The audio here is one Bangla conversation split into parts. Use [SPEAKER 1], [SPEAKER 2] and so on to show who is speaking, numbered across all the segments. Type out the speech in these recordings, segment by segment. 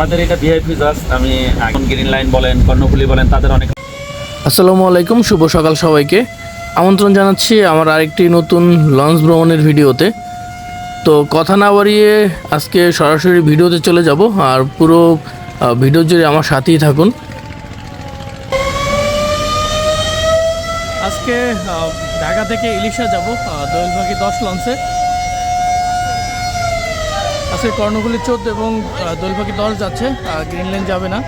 [SPEAKER 1] আমাদের এটা ভিআইপি আমি এখন গ্রিন লাইন বলেন কর্ণফুলি বলেন তাদের অনেক
[SPEAKER 2] আসসালামু আলাইকুম শুভ সকাল সবাইকে। আমন্ত্রণ জানাচ্ছি আমার আরেকটি নতুন লঞ্চ ভ্রমণের ভিডিওতে। তো কথা না বাড়িয়ে আজকে সরাসরি ভিডিওতে চলে যাব আর পুরো ভিডিও জুড়ে আমার সাথেই থাকুন। আজকে ঢাকা থেকে ইলিশা যাব দোয়েলভাগি দশ লঞ্চে। আজকে কর্ণফুলি চোদ্দ এবং দোয়েলভাগি দশ যাচ্ছে গ্রিন লাইন যাবে না।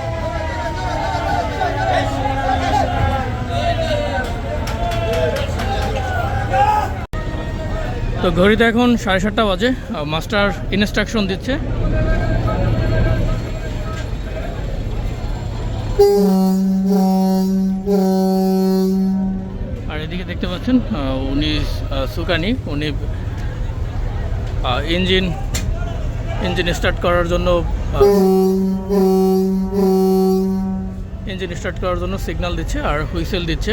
[SPEAKER 2] তো ঘড়িতে এখন সাড়ে সাতটা বাজে মাস্টার ইনস্ট্রাকশন দিচ্ছে। আর এদিকে দেখতে পাচ্ছেন উনি সুকানি, উনি ইঞ্জিন ইঞ্জিন স্টার্ট করার জন্য ইঞ্জিন স্টার্ট করার জন্য সিগন্যাল দিচ্ছে আর হুইসেল দিচ্ছে।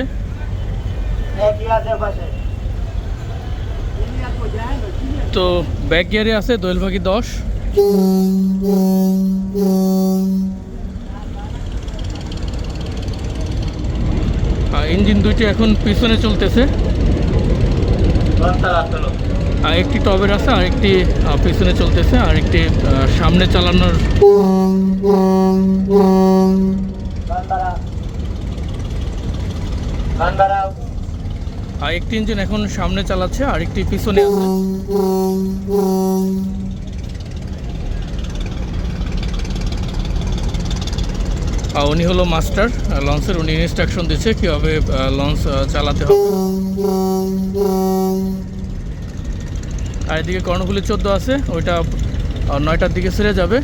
[SPEAKER 2] তো ব্যাক গিয়ারে আছে দোয়েলভাগি দশ। ইঞ্জিন দুইটি এখন পিছনে চলতেছে। একটি টবের আছে আর একটি পিছনে চলতেছে আর একটি সামনে চালানোর আর একটি ইঞ্জিন এখন সামনে চালাচ্ছে আর একটি পিছনে উনি হলো মাস্টার লঞ্চের উনি ইনস্ট্রাকশন দিচ্ছে কীভাবে লঞ্চ চালাতে হবে। আর এদিকে কর্ণফুলি চোদ্দ আছে, ওইটা নয়টার দিকে ছেড়ে যাবে।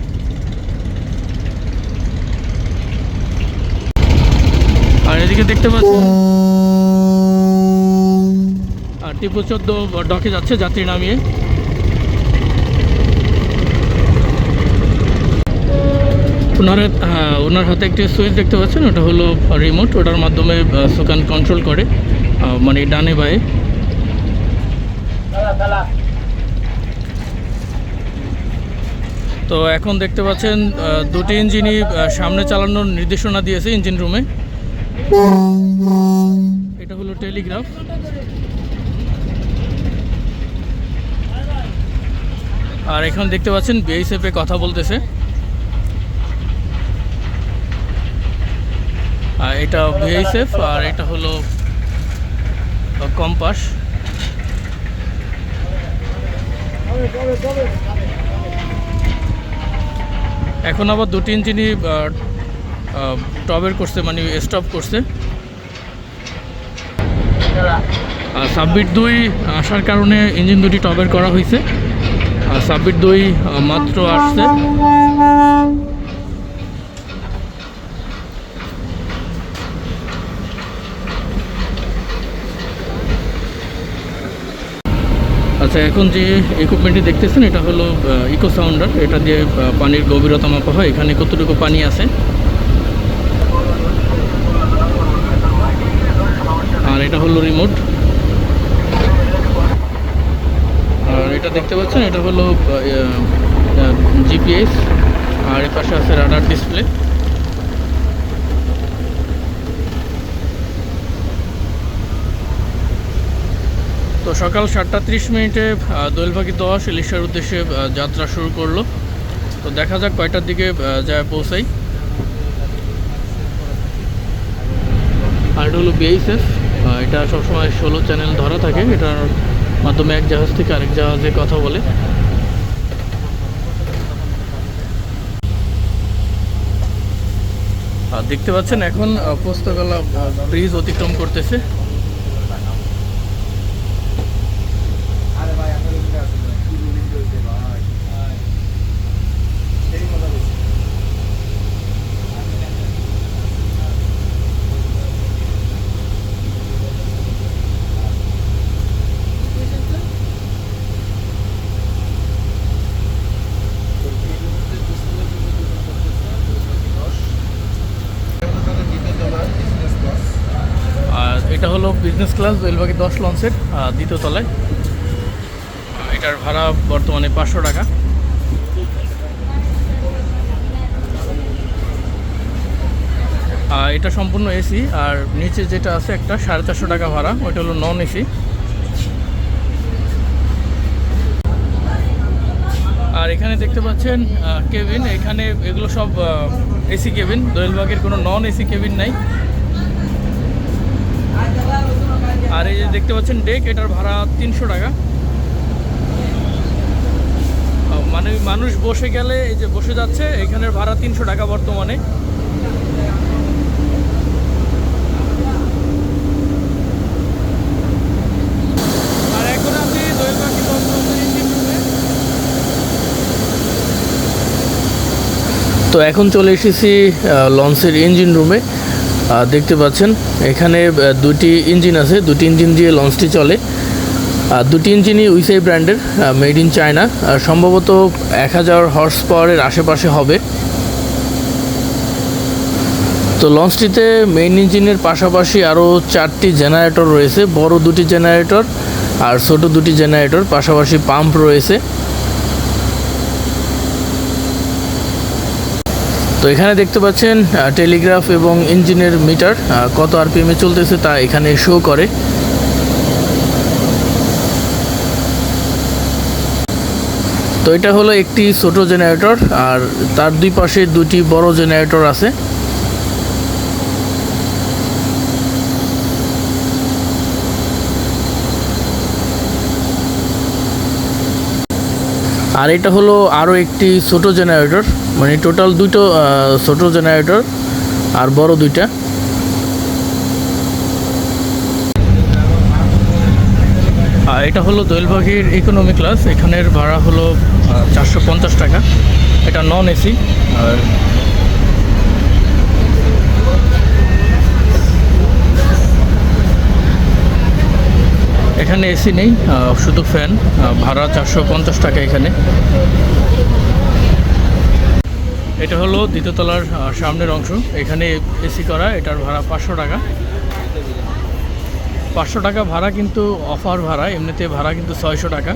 [SPEAKER 2] আর এদিকে দেখতে পাচ্ছেন আর টিপু চোদ্দ ডকে যাচ্ছে যাত্রী নামিয়ে। ওনার হ্যাঁ ওনার হাতে একটি সুইচ দেখতে পাচ্ছেন, ওটা হলো রিমোট ওটার মাধ্যমে সুকান কন্ট্রোল করে মানে ডানে বায়ে। তো এখন দেখতে পাচ্ছেন দুটি ইঞ্জিনই সামনে চালানোর নির্দেশনা দিয়েছে ইঞ্জিন রুমে। এটা হলো টেলিগ্রাফ। আর এখন দেখতে পাচ্ছেন, বিএসএফে কথা বলতেছে। আর এটা ভিএসএফ আর এটা হলো কম্পাস। এখন আবার দুটি ইঞ্জিনই টবের করছে মানে স্টপ করছে। সাব্বির দুই আসার কারণে ইঞ্জিন দুটি টবের করা হয়েছে। আর সাবমিট দুই মাত্র আসছে। আচ্ছা এখন যে ইকুইপমেন্টটি দেখতেছেন, এটা হলো ইকো সাউন্ডার এটা দিয়ে পানির গভীরতা মাপা হয়। এখানে কতটুকু পানি আছে? আর এটা হলো রিমোট আর এটা দেখতে পাচ্ছেন, এটা হলো জিপিএস আর এর পাশে আছে রাডার ডিসপ্লে তো সকাল সাতটা ত্রিশ মিনিটে আহ, দোয়েলভাগি দশ ইলিশার উদ্দেশ্যে যাত্রা শুরু করল। তো দেখা যাক কয়টার দিকে যায় পৌঁছাই। আর হলো বিএইচএফ এটা সবসময় ষোলো চ্যানেল ধরা থাকে। এটার মাধ্যমে এক জাহাজ থেকে আরেক জাহাজে কথা বলে। দেখতে পাচ্ছেন এখন আহ, পোস্তগলা ব্রিজ অতিক্রম করতেছে আর এটা হলো বিজনেস ক্লাস বেলবাগি দশ লঞ্চের দ্বিতীয় তলায়। এটার ভাড়া বর্তমানে পাঁচশো টাকা। এটা সম্পূর্ণ এসি আর নিচে যেটা আছে একটা সাড়ে চারশো টাকা ভাড়া, ওইটা হলো নন এসি আর এখানে দেখতে পাচ্ছেন কেবিন, এখানে এগুলো সব এসি কেবিন। দোয়েলবাগের কোনো নন এসি কেবিন নাই। আর এই যে দেখতে পাচ্ছেন ডেক, এটার ভাড়া তিনশো টাকা। মানে মানুষ বসে গেলে, এই যে বসে যাচ্ছে, এখানের ভাড়া তিনশো টাকা বর্তমানে। তো এখন চলে এসেছি লঞ্চের ইঞ্জিন রুমে দেখতে পাচ্ছেন, এখানে দুটি ইঞ্জিন আছে, দুটি ইঞ্জিন দিয়ে লঞ্চটি চলে। দুটি ইঞ্জিনই উইসাই ব্র্যান্ডের মেড ইন চায়না সম্ভবত এক হাজার হর্স পাওয়ারের আশেপাশে হবে। তো লঞ্চটিতে মেইন ইঞ্জিনের পাশাপাশি আরও চারটি জেনারেটর রয়েছে, বড় দুটি জেনারেটর আর ছোট দুটি জেনারেটর, পাশাপাশি পাম্প রয়েছে। তো এখানে দেখতে পাচ্ছেন টেলিগ্রাফ এবং ইঞ্জিনের মিটার কত আরপিএমে চলতেছে তা এখানে শো করে। তো এটা হলো একটি ছোট জেনারেটর আর তার দুই পাশে দুটি বড় জেনারেটর আছে। আর এটা হলো আরও একটি ছোট জেনারেটর মানে টোটাল দুটো ছোটো জেনারেটর আর বড় দুইটা। আর এটা হলো দোয়েলবাগির ইকোনমি ক্লাস এখানের ভাড়া হলো চারশো পঞ্চাশ টাকা। এটা নন এসি আর এখানে এসি নেই শুধু ফ্যান ভাড়া চারশো পঞ্চাশ টাকা এখানে। এটা হলো দ্বিতীয়তলার সামনের অংশ। এখানে এসি করা, এটার ভাড়া পাঁচশো টাকা। পাঁচশো টাকা ভাড়া কিন্তু অফার ভাড়া, এমনিতে ভাড়া কিন্তু ছয়শো টাকা।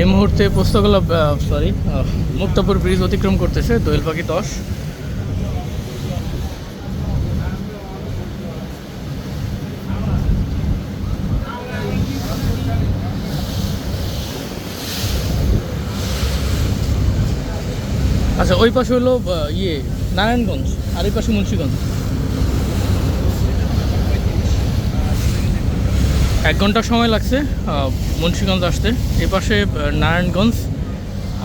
[SPEAKER 2] এই মুহূর্তে পোস্তকলা সরি মুক্তাপুর ব্রিজ অতিক্রম করতেছে দোয়েল পাখি দশ আচ্ছা ওই পাশে হলো ইয়ে নারায়ণগঞ্জ, আর এই পাশে মুন্সীগঞ্জ। এক ঘণ্টা সময় লাগছে মুন্সীগঞ্জ আসতে। এই পাশে নারায়ণগঞ্জ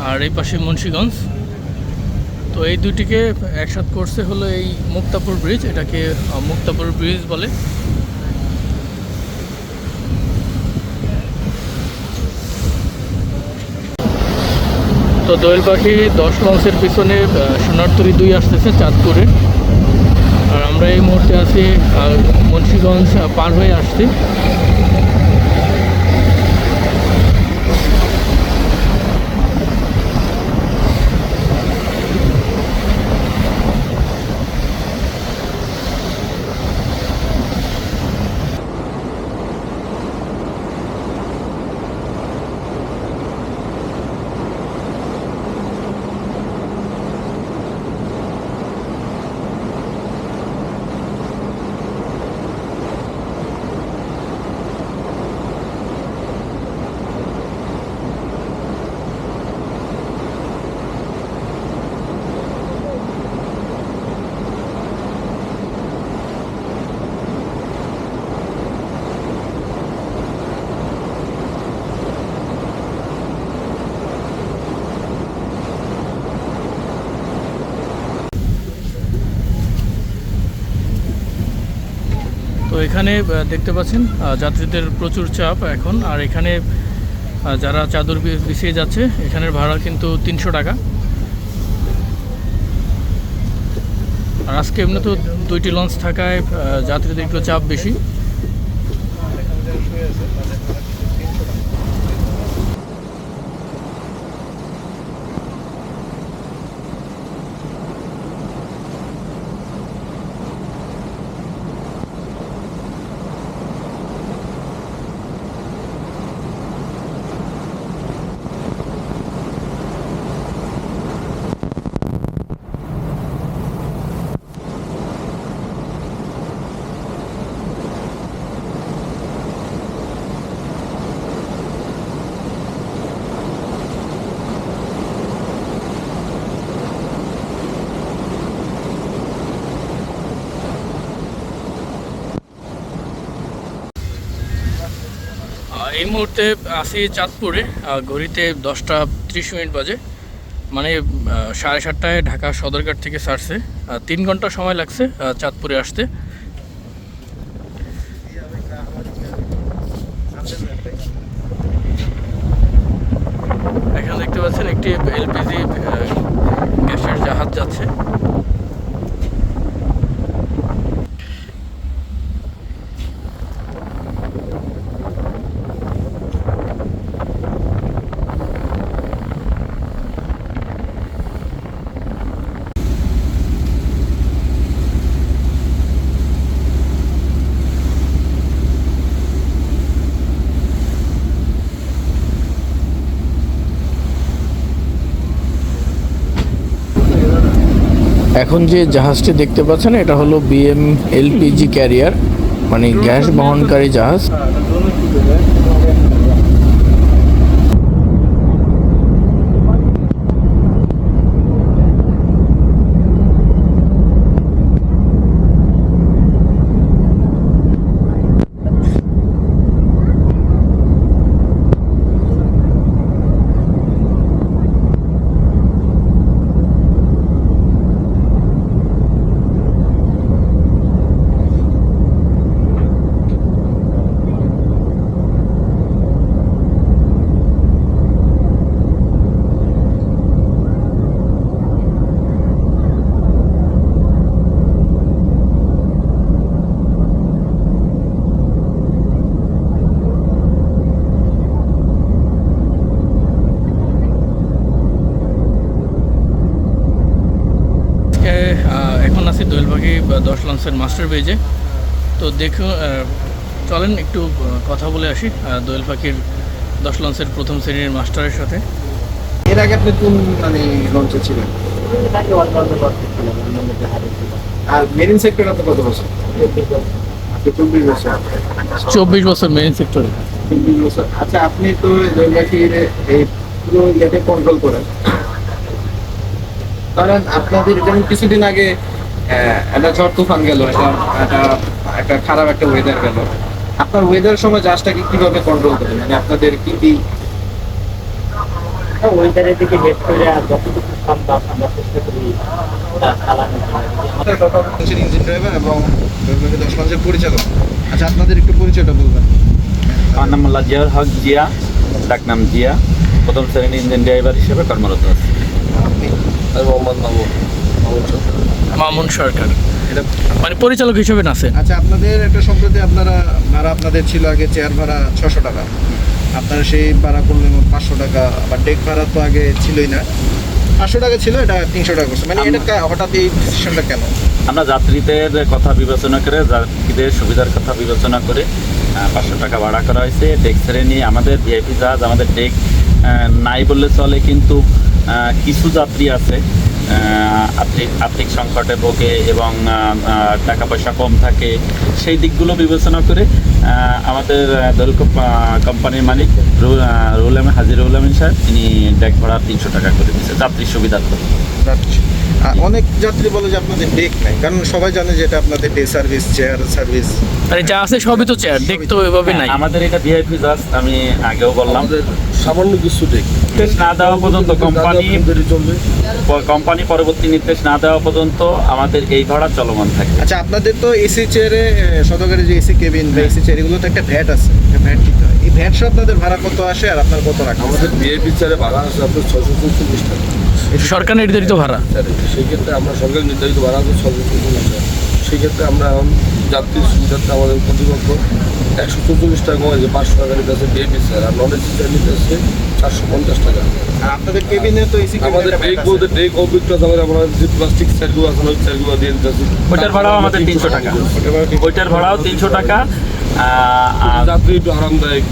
[SPEAKER 2] আর এই পাশে মুন্সীগঞ্জ। তো এই দুটিকে একসাথ করছে হলো এই মুক্তাপুর ব্রিজ, এটাকে মুক্তাপুর ব্রিজ বলে। তো দোয়েল পাখি দশ লঞ্চের পিছনে সোনারতরি দুই আসতেছে চাঁদপুরে। আর আমরা এই মুহূর্তে আছি মুন্সিগঞ্জ পার হয়ে আসছি। এখানে দেখতে পাচ্ছেন যাত্রীদের প্রচুর চাপ এখন। আর এখানে যারা চাদর বিছিয়ে যাচ্ছে, এখানের ভাড়া কিন্তু তিনশো টাকা। আর আজকে এমনি তো দুইটি লঞ্চ থাকায় যাত্রীদের একটু চাপ বেশি। এই মুহূর্তে আসি চাঁদপুরে ঘড়িতে দশটা ত্রিশ মিনিট বাজে। মানে সাড়ে সাতটায় ঢাকা সদরঘাট থেকে আহ, তিন ঘণ্টা সময় লাগছে চাঁদপুরে আসতে এখানে দেখতে পাচ্ছেন একটি এলপিজি গ্যাসের জাহাজ যাচ্ছে এখন যে জাহাজটি দেখতে পাচ্ছেন এটা হলো বিএম এলপিজি ক্যারিয়ার মানে গ্যাস বহনকারী জাহাজ আজকে আহ, এখন আছি দোয়েলবাগি দশ লঞ্চের মাস্টার বেজে তো দেখুন চলেন একটু কথা বলে আসি দোয়েল পাখির দশ লঞ্চের প্রথম শ্রেণির মাস্টারের সাথে।
[SPEAKER 3] এর আগে আপনি কোন মানে লঞ্চে ছিলেন? আর মেরিন সেক্টর আপনি কত বছর? চব্বিশ বছর।
[SPEAKER 2] চব্বিশ বছর মেইন সেক্টরে
[SPEAKER 3] চব্বিশ বছর। আচ্ছা আপনি তো জৈবাকির এই পুরো ইয়েতে কন্ট্রোল করেন। কারণ আপনাদের যেমন কিছুদিন আগে একটা ঝড় তুফান গেল একটা একটা খারাপ একটা ওয়েদার গেল। আপনার ওয়েদার সময় জাহাজটাকে কীভাবে কন্ট্রোল করেন মানে আপনাদের কি কি
[SPEAKER 4] ওয়েদারের দিকে হেড করে যতটুকু সম্ভব আমরা চেষ্টা করি তা চালানোর জন্য।
[SPEAKER 3] আমাদের ইঞ্জিন ড্রাইভার এবং দশ লঞ্চের পরিচালক। আচ্ছা আপনাদের একটু পরিচয়টা বলবেন।
[SPEAKER 1] আমার নাম মোল্লা জিয়াউল হক জিয়া ডাক নাম জিয়া। প্রথম শ্রেণি ইঞ্জিন ড্রাইভার হিসেবে কর্মরত আছি।
[SPEAKER 3] আপনি?
[SPEAKER 5] মোহাম্মদ মামুন সরকার।
[SPEAKER 3] এটা
[SPEAKER 2] মানে পরিচালক হিসেবে আছেন
[SPEAKER 3] আচ্ছা আপনাদের একটা সম্প্রতি আপনারা ভাড়া আপনাদের ছিল আগে চেয়ার ভাড়া ছশো টাকা। আপনারা সেই ভাড়া করলেন পাঁচশো টাকা আবার ডেক ভাড়া তো আগে ছিলই না। পাঁচশো টাকা ছিল এটা তিনশো টাকা করছে। মানে এটা হঠাৎ এই ডিসিশনটা কেন?
[SPEAKER 1] আমরা যাত্রীদের কথা বিবেচনা করে যাত্রীদের সুবিধার কথা বিবেচনা করে পাঁচশো টাকা ভাড়া করা হয়েছে। ডেক শ্রেণি আমাদের ভিআইপি জাহাজ আমাদের ডেক নাই বললে চলে কিন্তু কিছু যাত্রী আছে আর্থিক আর্থিক সংকটে ভোগে এবং টাকা পয়সা কম থাকে, সেই দিকগুলো বিবেচনা করে আমাদের দল কোম্পানির মালিক রুল আমিন, হাজির রুল আমিন সাহেব, তিনি ডেক ভাড়া তিনশো টাকা করে দিচ্ছে যাত্রীর সুবিধার্থে।
[SPEAKER 3] অনেক যাত্রী বলে যে আপনাদের ডেক নাই কারণ সবাই জানে যে এটা আপনাদের ডে সার্ভিস চেয়ার সার্ভিস
[SPEAKER 2] মানে যা আছে সবই তো চেয়ার দেখতে ওইভাবে নাই।
[SPEAKER 1] আমাদের এটা ভিআইপি জাহাজ আমি আগেও বললাম।
[SPEAKER 5] সামান্য কিছু
[SPEAKER 1] নির্দেশ না দেওয়া পর্যন্ত কোম্পানি
[SPEAKER 5] চলবে।
[SPEAKER 1] কোম্পানি পরবর্তী নির্দেশ না দেওয়া পর্যন্ত আমাদের এই ভাড়া চলমান থাকে
[SPEAKER 3] আচ্ছা আপনাদের তো এসি চেয়ারে সদকারে যে এসি কেবিন বা এসি চেয়ার এগুলো তো একটা ভ্যাট আছে একটা ভ্যাট দিতে হয়। এই ভ্যাট সহ আপনাদের ভাড়া কত আসে আর আপনার কত রাখা
[SPEAKER 5] আমাদের ভিআইপি বিচারে ভাড়া আছে আপনার ছশো চৌচল্লিশ টাকা।
[SPEAKER 2] সরকার নির্ধারিত ভাড়া।
[SPEAKER 5] স্যার সেই ক্ষেত্রে আমরা সরকার নির্ধারিত ভাড়া আছে ছশো চৌচল্লিশ সেই ক্ষেত্রে আমরা এখন যাত্রীর সুবিধার্থে আমাদের কর্তৃপক্ষ একশো চৌচল্লিশ টাকা কমেছে পাঁচশো টাকা নিতে আছে বিয়ে বিচার আর নন এসি চার নিতে আছে চারশো পঞ্চাশ টাকা।
[SPEAKER 3] আপনাদের কেবিনে তো এসি
[SPEAKER 5] আমাদের ব্রেক বলতে ব্রেক অভিজ্ঞতা আমাদের আমরা যে প্লাস্টিক চারগুলো আছে ওই চারগুলো দিয়ে দিতে আছি।
[SPEAKER 1] ওইটার ভাড়াও আমাদের তিনশো টাকা। ওইটার ভাড়াও তিনশো টাকা আর
[SPEAKER 5] যাত্রী একটু আরামদায়ক।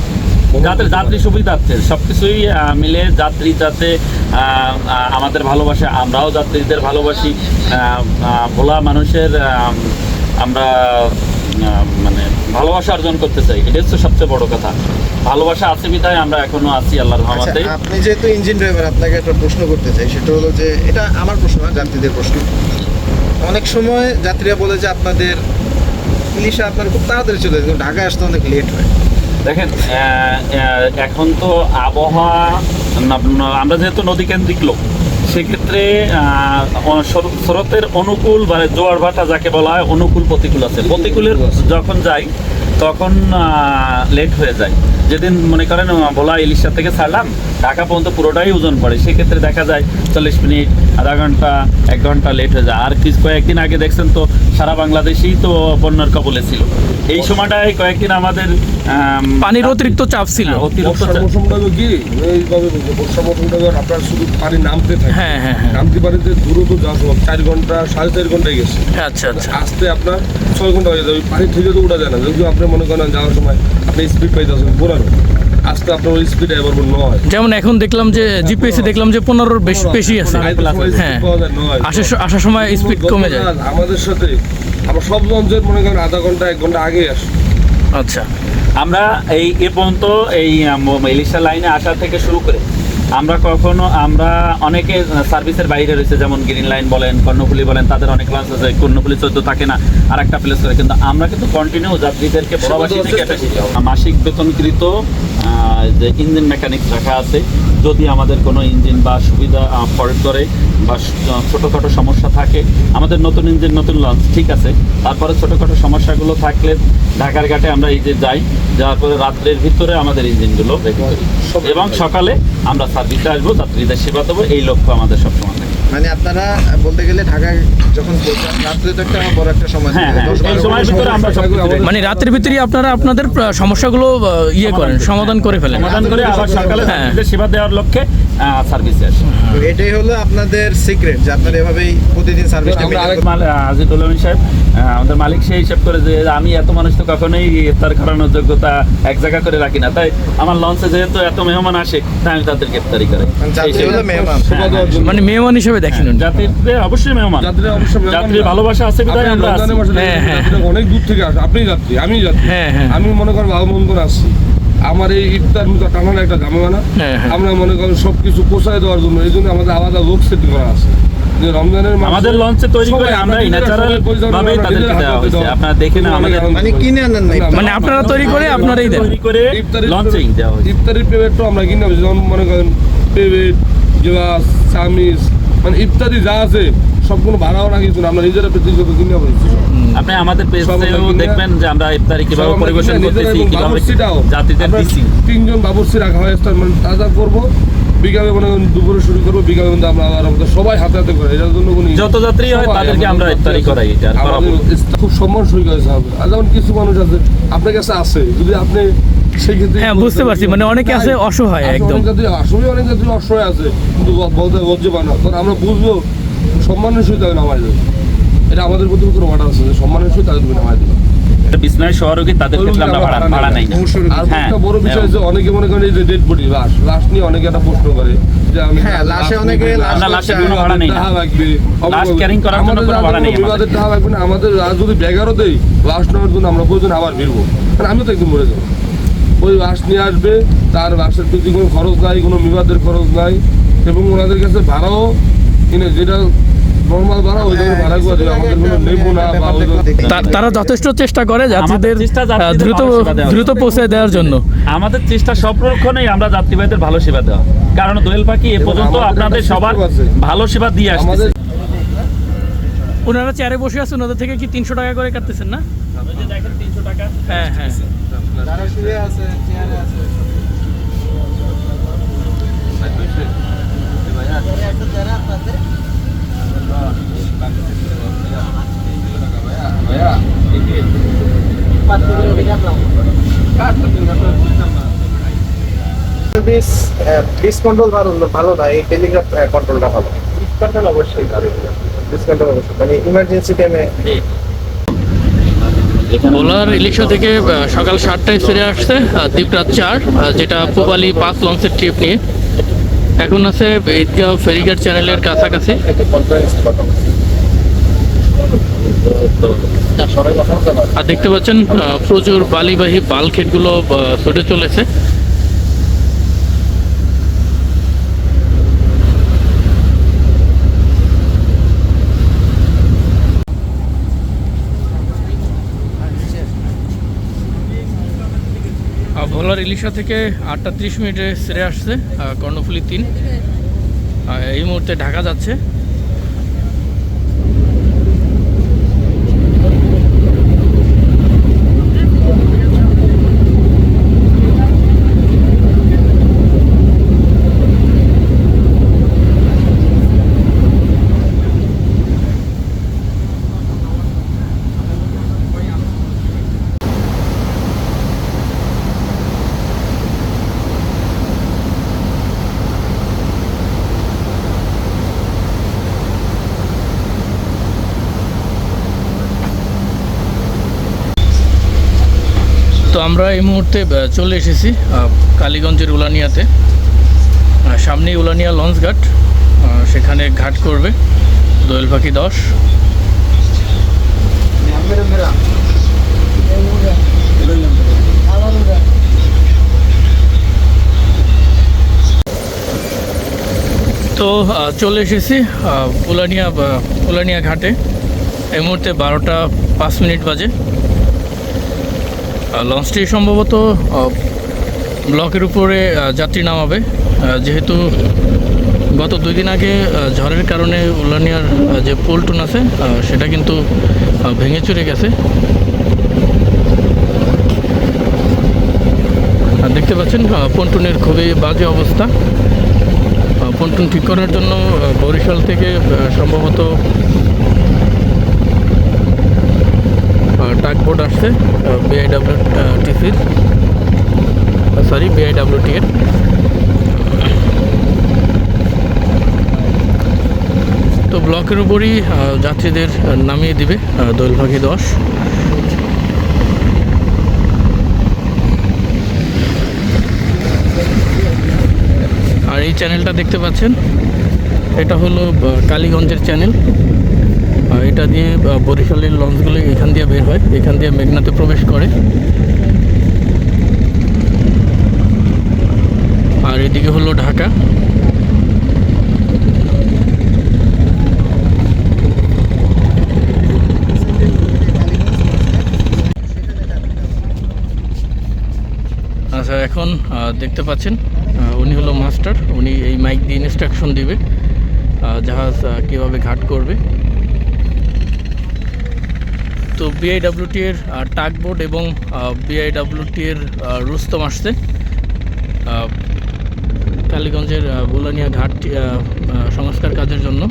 [SPEAKER 1] যাত্রী যাত্রী সুবিধার্থে সব কিছুই মিলে যাত্রী যাতে আমাদের ভালোবাসে আমরাও যাত্রীদের ভালোবাসি। ভোলা মানুষের আমরা মানে ভালোবাসা অর্জন করতে চাই। এটা হচ্ছে সবচেয়ে বড় কথা। ভালোবাসা আছে বিধায় আমরা এখনও আছি আল্লাহর
[SPEAKER 3] আচ্ছা
[SPEAKER 1] রহমতে।
[SPEAKER 3] আপনি যেহেতু ইঞ্জিন ড্রাইভার আপনাকে একটা প্রশ্ন করতে চাই। সেটা হলো যে এটা আমার প্রশ্ন না যাত্রীদের প্রশ্ন। অনেক সময় যাত্রীরা বলে যে আপনাদের ইলিশা আপনার খুব তাড়াতাড়ি চলে যায়। ঢাকায় আসতে অনেক লেট হয়।
[SPEAKER 1] দেখেন এখন তো আবহাওয়া আমরা যেহেতু নদী কেন্দ্রিক লোক, সেক্ষেত্রে শরতের অনুকূল মানে জোয়ার ভাটা যাকে বলা হয়, অনুকূল প্রতিকূল আছে। প্রতিকূলের যখন যাই, তখন লেট হয়ে যায়। যেদিন মনে করেন ভোলা ইলিশা থেকে ছাড়লাম ঢাকা পর্যন্ত পুরোটাই ওজন পড়ে। সেক্ষেত্রে দেখা যায় চল্লিশ মিনিট আধা ঘণ্টা এক ঘণ্টা লেট হয়ে যায়। আর কিছু কয়েকদিন আগে দেখছেন তো সারা বাংলাদেশেই তো বন্যার কবলে ছিল। এই সময়টায় কয়েকদিন আমাদের
[SPEAKER 2] পানির অতিরিক্ত চাপ ছিল।
[SPEAKER 1] হ্যাঁ, অতিরিক্ত
[SPEAKER 5] মৌসুমটা তো কি? এইভাবে বর্ষার মৌসুমটা আপনার শুধু পানি নামতে থাকে।
[SPEAKER 2] হ্যাঁ হ্যাঁ হ্যাঁ।
[SPEAKER 5] নামতে পানিতে দ্রুত যাওয়া সম্ভব চার ঘণ্টা সাড়ে চার ঘন্টায় গেছে।
[SPEAKER 2] আচ্ছা আচ্ছা।
[SPEAKER 5] আসতে আপনার ছয় ঘণ্টা হয়ে যাবে। পানি থেকে তো উঠা যায় না। যদি আপনি মনে করেন যাওয়ার সময় আপনি স্পিড পাইতেছেন পনেরো আসতে আপনার ওই স্পিড এবার নয়।
[SPEAKER 2] যেমন এখন দেখলাম যে জিপিএসে দেখলাম যে পনেরোর বেশি বেশি আছে। হ্যাঁ। আসার সময় স্পিড কমে যায়।
[SPEAKER 5] আমাদের সাথে আমরা সব লঞ্চের মনে করেন আধা ঘণ্টা এক ঘণ্টা আগে আসি।
[SPEAKER 2] আচ্ছা।
[SPEAKER 1] আমরা এই এ পর্যন্ত এই ইলিশা লাইনে আসা থেকে শুরু করে আমরা কখনো আমরা অনেকে সার্ভিসের বাইরে রয়েছে যেমন গ্রিন লাইন বলেন কর্ণফুলি বলেন তাদের অনেক ক্লাস আছে কর্ণফুলি চোদ্দ থাকে না আর একটা প্লেস করে কিন্তু আমরা কিন্তু কন্টিনিউ যাত্রীদেরকে প্রবাসী থেকে মাসিক বেতনকৃত যে ইঞ্জিন মেকানিক রাখা আছে যদি আমাদের কোনো ইঞ্জিন বা সুবিধা ফরেট করে বা ছোটোখাটো সমস্যা থাকে আমাদের নতুন ইঞ্জিন নতুন লঞ্চ ঠিক আছে। তারপরে ছোটোখাটো সমস্যাগুলো থাকলে ঢাকার ঘাটে আমরা এই যে যাই যাওয়ার পরে রাত্রের ভিতরে আমাদের ইঞ্জিনগুলো রেডি করি। এবং সকালে আমরা সার্ভিসে আসব যাত্রীদের সেবা দেবো এই লক্ষ্য আমাদের থাকে
[SPEAKER 3] মানে আপনারা বলতে গেলে ঢাকায় যখন রাত্রে তো একটা বড় একটা সময়
[SPEAKER 1] হ্যাঁ হ্যাঁ
[SPEAKER 3] দশ
[SPEAKER 1] এই
[SPEAKER 3] বারো
[SPEAKER 1] সময়ের ভিতরে আমরা সব
[SPEAKER 2] মানে রাতের ভিতরে আপনারা আপনাদের সমস্যাগুলো ইয়ে করেন সমাধান করে ফেলেন।
[SPEAKER 1] সমাধান করে আবার সকালে
[SPEAKER 2] হ্যাঁ।
[SPEAKER 1] সেবা দেওয়ার লক্ষ্যে সার্ভিসে আসি।
[SPEAKER 3] তো এটাই হলো আপনাদের সিক্রেট যে আপনারা এভাবেই প্রতিদিন সার্ভিসটা
[SPEAKER 1] আমিন সাহেব আমাদের মালিক সেই হিসাব করে যে আমি এত মানুষ তো কখনোই ইফতার করানোর যোগ্যতা এক জায়গা করে রাখি না। তাই আমার লঞ্চে যেহেতু এত মেহমান আসে তাই আমি
[SPEAKER 5] দেওয়ার জন্য
[SPEAKER 2] মানে মেহমান হিসেবে দেখেন উনি।
[SPEAKER 1] যাত্রীদের অবশ্যই মেহমান।
[SPEAKER 5] যাত্রীরা অবশ্যই মেহমান।
[SPEAKER 1] যাত্রীর ভালোবাসা আছে বিধায় আমরা আছি।
[SPEAKER 2] হ্যাঁ, হ্যাঁ।
[SPEAKER 5] যাত্রীরা অনেক দূর থেকে আসে। আপনি যাত্রী আমি যাত্রী।
[SPEAKER 2] হ্যাঁ, হ্যাঁ।
[SPEAKER 5] আমি মনে করেন ভালো মন্দ আসছি আমার এই ইফতার মিফতার টানানো একটা ঝামেলা
[SPEAKER 2] হ্যাঁ, হ্যাঁ।
[SPEAKER 5] আমরা মনে করেন সব কিছু পোষায় দেওয়ার জন্য। এই জন্য আমাদের আলাদা লোক সেটি করা আছে। রমজানের
[SPEAKER 1] আমাদের লঞ্চে তৈরি করে আমরা ন্যাচারাল ভাবে তাদেরকে দেওয়া হয়েছে। আপনারা দেখেন আমাদের
[SPEAKER 3] মানে কিনে আনেন না
[SPEAKER 2] মানে আপনারা তৈরি করে আপনারাই দেন।
[SPEAKER 1] তৈরি করে
[SPEAKER 5] ইফতারির
[SPEAKER 1] লঞ্চিং দেওয়া হয়েছে।
[SPEAKER 5] ইফতারির পেমেন্টও আমরা কিনে আনছি। যেমন মনে করেন পেমেন্ট গ্লাস চামিচ মানে ইফতারি যা আছে সবগুলো ভাড়াও কিছু আমরা নিজেরা ব্যক্তিগত কিনে বলছি
[SPEAKER 1] আপনি আমাদের পেজেও দেখবেন যে আমরা ইফতারি কীভাবে পরিবেশন করতেছি কীভাবে যাত্রীদের
[SPEAKER 5] আমরা তিনজন বাবুর্চি রাখা হয় স্টার মানে তাজা করব বিকালে মনে করেন দুপুরে শুরু করব বিকালে কিন্তু আমরা আবার আমাদের সবাই হাতে হাতে করে এটার জন্য কোনো
[SPEAKER 1] যত যাত্রী হয় তাদেরকে আমরা ইফতারি করাই এটা
[SPEAKER 5] খুব সম্মান করেছে আমাদের। আর যেমন কিছু মানুষ আছে আপনার কাছে আছে যদি আপনি
[SPEAKER 2] হ্যাঁ, বুঝতে পারছি। মানে অনেকে আছে অসহায় একদম।
[SPEAKER 5] আসলে অনেক যাত্রী অসহায় আছে কিন্তু বলতে আমরা বুঝব সম্মানের সহিত তাদের নামাই দেবো এটা আমাদের প্রতি কোনো অর্ডার আছে যে সম্মানের সহিত তাদের তুমি নামাই দেবো
[SPEAKER 1] বিছনায় সহরোগী তাদের ক্ষেত্রে আমরা ভাড়া ভাড়া নেই না
[SPEAKER 3] মুমূর্ষু রোগী।
[SPEAKER 5] আর
[SPEAKER 1] হ্যাঁ,
[SPEAKER 5] একটা বড় বিষয়
[SPEAKER 1] হ্যাঁ।
[SPEAKER 5] যে অনেকে মনে করেন এই যে ডেড বডি লাশ লাশ নিয়ে অনেকে একটা প্রশ্ন করে যে আমি
[SPEAKER 3] হ্যাঁ, লাশে অনেকে লাশ
[SPEAKER 1] আমরা কোনো ভাড়া নেই না।
[SPEAKER 5] টাকা লাগবে
[SPEAKER 1] লাশ carrying করার জন্য
[SPEAKER 5] আমাদের
[SPEAKER 1] কোনো ভাড়া নেই
[SPEAKER 5] কোনো টাকা লাগবে না আমাদের যদি দেই লাশ নেওয়ার জন্য আমরা প্রয়োজন আবার ভিড়বো কারণ আমি তো একদিন মরে যাব ওই বাস নিয়ে আসবে তার বাসের প্রতি কোনো খরচ নাই কোনো বিবাদের খরচ নাই এবং ওনাদের কাছে ভাড়াও কিনে যেটা নর্মাল ভাড়া ওই ধরনের ভাড়া করে দেবে। আমাদের কোনো নেব না বা ওই ধরনের-
[SPEAKER 2] তা- তারা যথেষ্ট চেষ্টা করে যাত্রীদের দ্রুত দ্রুত পৌঁছে দেওয়ার জন্য।
[SPEAKER 1] আমাদের চেষ্টা সব রক্ষণেই আমরা যাত্রীবাহীদের ভালো সেবা দেওয়া। কারণ দোয়েল পাখি এ পর্যন্ত আপনাদের সবার ভালো সেবা দিয়ে আসছে
[SPEAKER 2] ওনারা চেয়ারে বসে আছেন ওদের থেকে কি তিনশো টাকা করে কাটতেছেন না?
[SPEAKER 1] দেখেন তিনশো টাকা
[SPEAKER 2] হ্যাঁ হ্যাঁ।
[SPEAKER 3] যারা ভালো ভালো না এই টেলিগ্রাফ কন্ট্রোলটা ভালো কন্ট্রোল অবশ্যই ভালো ডিস কন্ট্রোল অবশ্যই মানে ইমার্জেন্সি টাইমে
[SPEAKER 2] ভোলার ইলিশা থেকে সকাল সাতটায় ফিরে আসছে দ্বীপ দ্বীপরাত চার যেটা পুবালি পাঁচ লঞ্চের ট্রিপ নিয়ে। এখন আছে ঈদগাঁও ফেরিঘাট চ্যানেলের কাছাকাছি। আর দেখতে পাচ্ছেন প্রচুর বালিবাহী বালখেটগুলো ছুটে চলেছে। ভোলার ইলিশা থেকে আটটা তিরিশ মিনিটে সেরে আসছে কর্ণফুলি তিন। এই মুহূর্তে ঢাকা যাচ্ছে। আমরা এই মুহূর্তে চলে এসেছি কালীগঞ্জের উলানিয়াতে। সামনেই উলানিয়া লঞ্চ ঘাট সেখানে ঘাট করবে দোয়েল পাখি দশ। তো চলে এসেছি উলানিয়া উলানিয়া ঘাটে। এই মুহূর্তে বারোটা পাঁচ মিনিট বাজে। লঞ্চটি সম্ভবত ব্লকের উপরে যাত্রী নামাবে। যেহেতু গত দুই দিন আগে ঝড়ের কারণে উলানিয়ার যে পোলটুন আছে সেটা কিন্তু ভেঙে চুরে গেছে। দেখতে পাচ্ছেন পন্টুনের খুবই বাজে অবস্থা। পন্টুন ঠিক করার জন্য বরিশাল থেকে সম্ভবত টাক বোর্ড আসছে বিআইডাব্লিউ টিসির সরি বিআইডাব্লিউটি এর তো ব্লকের উপরই যাত্রীদের নামিয়ে দিবে দোলভাগী দশ। আর এই চ্যানেলটা দেখতে পাচ্ছেন, এটা হলো কালীগঞ্জের চ্যানেল এটা দিয়ে বরিশালের লঞ্চগুলো এখান দিয়ে বের হয়, এখান দিয়ে মেঘনাতে প্রবেশ করে। আর এদিকে হলো ঢাকা। আচ্ছা এখন দেখতে পাচ্ছেন উনি হলো মাস্টার, উনি এই মাইক দিয়ে ইনস্ট্রাকশন দিবে জাহাজ কীভাবে ঘাট করবে। তো বিআইডাব্লিউটি এর টাক বোর্ড এবং বিআইডাব্লিউটি এর রুস্তম আসছে। কালীগঞ্জের বোলানিয়া ঘাট সংস্কার কাজের জন্য।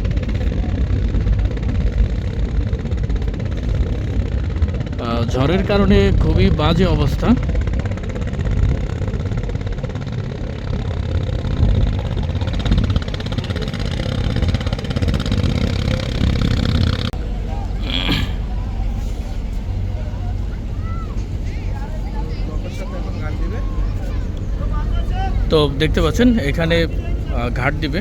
[SPEAKER 2] ঝড়ের কারণে খুবই বাজে অবস্থা। তো দেখতে পাচ্ছেন, এখানে ঘাট দিবে।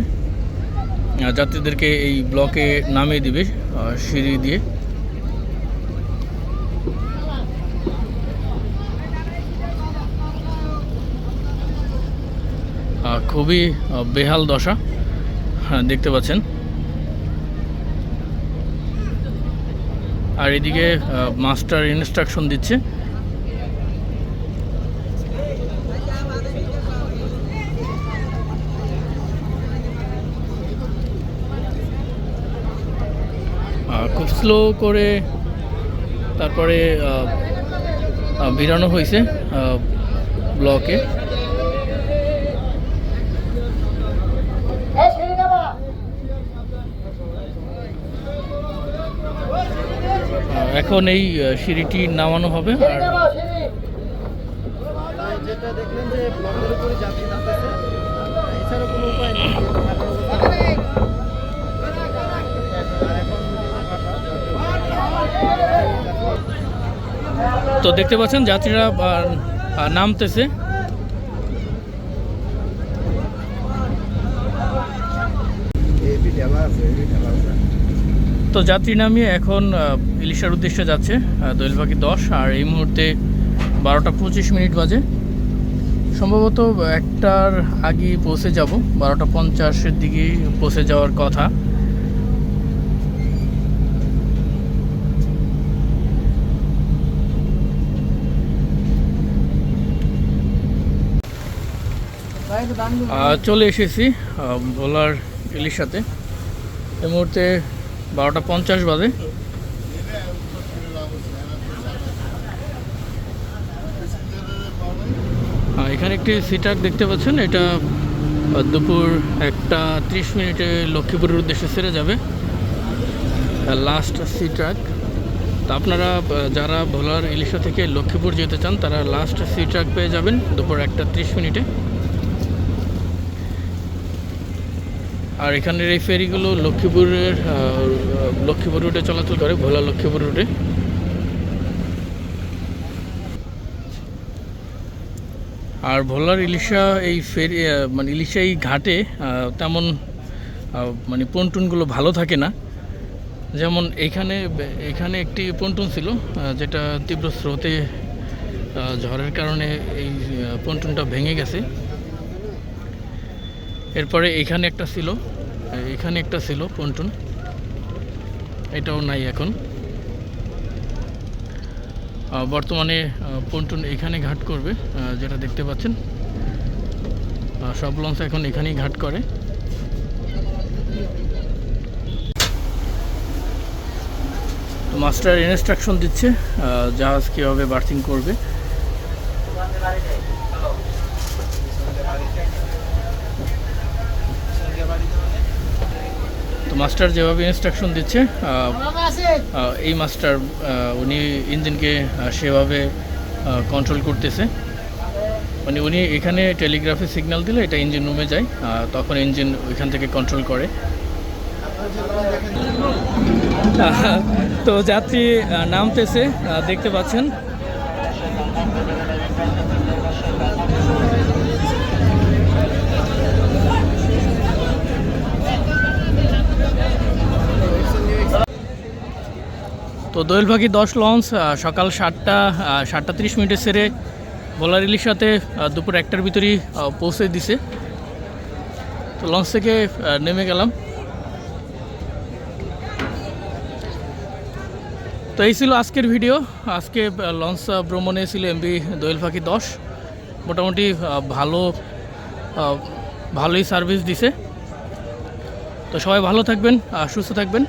[SPEAKER 2] যাত্রীদেরকে এই ব্লকে নামিয়ে দিবে সিঁড়ি দিয়ে। খুবই বেহাল দশা হ্যাঁ দেখতে পাচ্ছেন। আর এদিকে মাস্টার ইনস্ট্রাকশন দিচ্ছে আহ, খুব স্লো করে তারপরে ভিড়ানো হয়েছে ব্লকে। এখন এই সিঁড়িটি নামানো হবে, আর
[SPEAKER 3] যেটা দেখলেন যে
[SPEAKER 2] তো দেখতে পাচ্ছেন, যাত্রীরা নামতেছে। তো যাত্রী নামিয়ে এখন ইলিশার উদ্দেশ্যে যাচ্ছে দোয়েল পাখি দশ, আর এই মুহূর্তে বারোটা পঁচিশ মিনিট বাজে। সম্ভবত একটার আগে পৌঁছে যাব, বারোটা পঞ্চাশের দিকে পৌঁছে যাওয়ার কথা। চলে এসেছি ভোলার ইলিশাতে এই মুহূর্তে বারোটা পঞ্চাশ বাজে। এখানে একটি সিটার দেখতে পাচ্ছেন, এটা দুপুর একটা ত্রিশ মিনিটে লক্ষ্মীপুরের উদ্দেশ্যে সেরে যাবে। লাস্ট সি ট্রাক তো আপনারা যারা ভোলার ইলিশা থেকে লক্ষ্মীপুর যেতে চান, তারা লাস্ট সি পেয়ে যাবেন দুপুর একটা ত্রিশ মিনিটে। আর এখানের এই ফেরিগুলো লক্ষ্মীপুরের লক্ষ্মীপুর রুটে চলাচল করে, ভোলা লক্ষ্মীপুর রুটে আর ভোলার ইলিশা এই ফেরি মানে ইলিশা এই ঘাটে তেমন মানে পন্টুনগুলো ভালো থাকে না। যেমন এখানে এখানে একটি পন্টুন ছিল যেটা তীব্র স্রোতে ঝড়ের কারণে এই পন্টুনটা ভেঙে গেছে। এরপরে এখানে একটা ছিল, এখানে একটা ছিল পন্টুন। এটাও নাই এখন। বর্তমানে পন্টুন এখানে ঘাট করবে যেটা দেখতে পাচ্ছেন। সব লঞ্চ এখন এখানেই ঘাট করে। মাস্টার ইনস্ট্রাকশন দিচ্ছে জাহাজ কীভাবে বার্থিং করবে। মাস্টার যেভাবে ইনস্ট্রাকশন দিচ্ছে এই মাস্টার উনি ইঞ্জিনকে সেভাবে কন্ট্রোল করতেছে। মানে উনি এখানে টেলিগ্রাফি সিগন্যাল দিলে এটা ইঞ্জিন রুমে যায় তখন ইঞ্জিন ওইখান থেকে কন্ট্রোল করে। তো যাত্রী নামতেছে দেখতে পাচ্ছেন। তো দোয়েল পাখি দশ লঞ্চ সকাল সাতটা সাতটা তিরিশ মিনিটে সেরে ইলিশাতে আহ, দুপুর একটার ভিতরেই পৌঁছে দিছে। তো লঞ্চ থেকে নেমে গেলাম। তো এই ছিল আজকের ভিডিও। আজকে লঞ্চ ভ্রমণে ছিল এমবি দোয়েল পাখি দশ। মোটামুটি ভালো ভালোই সার্ভিস দিছে। তো সবাই ভালো থাকবেন সুস্থ থাকবেন।